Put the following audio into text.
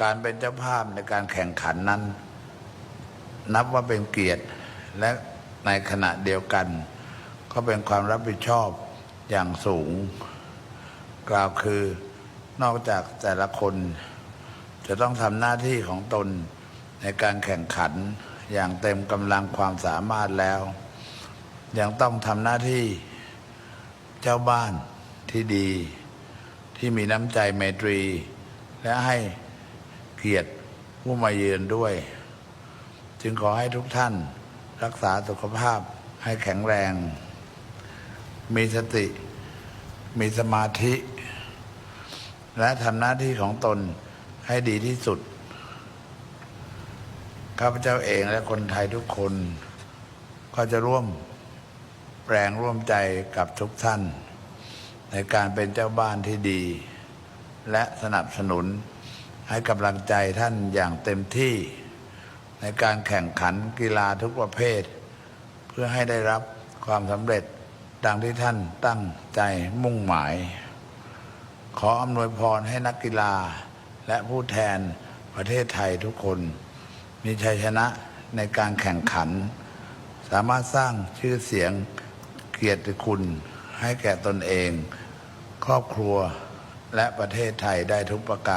การเป็นเจ้าภาพในการแข่งขันนั้น นับว่าเป็นเกียรติและในขณะเดียวกัน ก็เป็นความรับผิดชอบอย่างสูง กล่าวคือนอกจากแต่ละคน จะต้องทำหน้าที่ของตนในการแข่งขันอย่างเต็มกำลังความสามารถแล้ว ยังต้องทำหน้าที่เจ้าบ้านที่ดี ที่มีน้ำใจไมตรี และให้ เกียรติผู้มาเยือนด้วย จึงขอให้ทุกท่านรักษาสุขภาพให้แข็งแรง มีสติ มีสมาธิ และทำหน้าที่ของตนให้ดีที่สุด ข้าพเจ้าเองและคนไทยทุกคน ก็จะร่วมแรงร่วมใจกับทุกท่าน ในการเป็นเจ้าบ้านที่ดี และสนับสนุน ให้กำลังใจท่านอย่างเต็มที่ในการแข่งขันกีฬาทุกประเภท เพื่อให้ได้รับความสำเร็จดังที่ท่านตั้งใจมุ่งหมาย ขออำนวยพรให้นักกีฬาและผู้แทนประเทศไทยทุกคน มีชัยชนะในการแข่งขัน สามารถสร้างชื่อเสียงเกียรติคุณให้แก่ตนเอง ครอบครัวและประเทศไทยได้ทุกประการ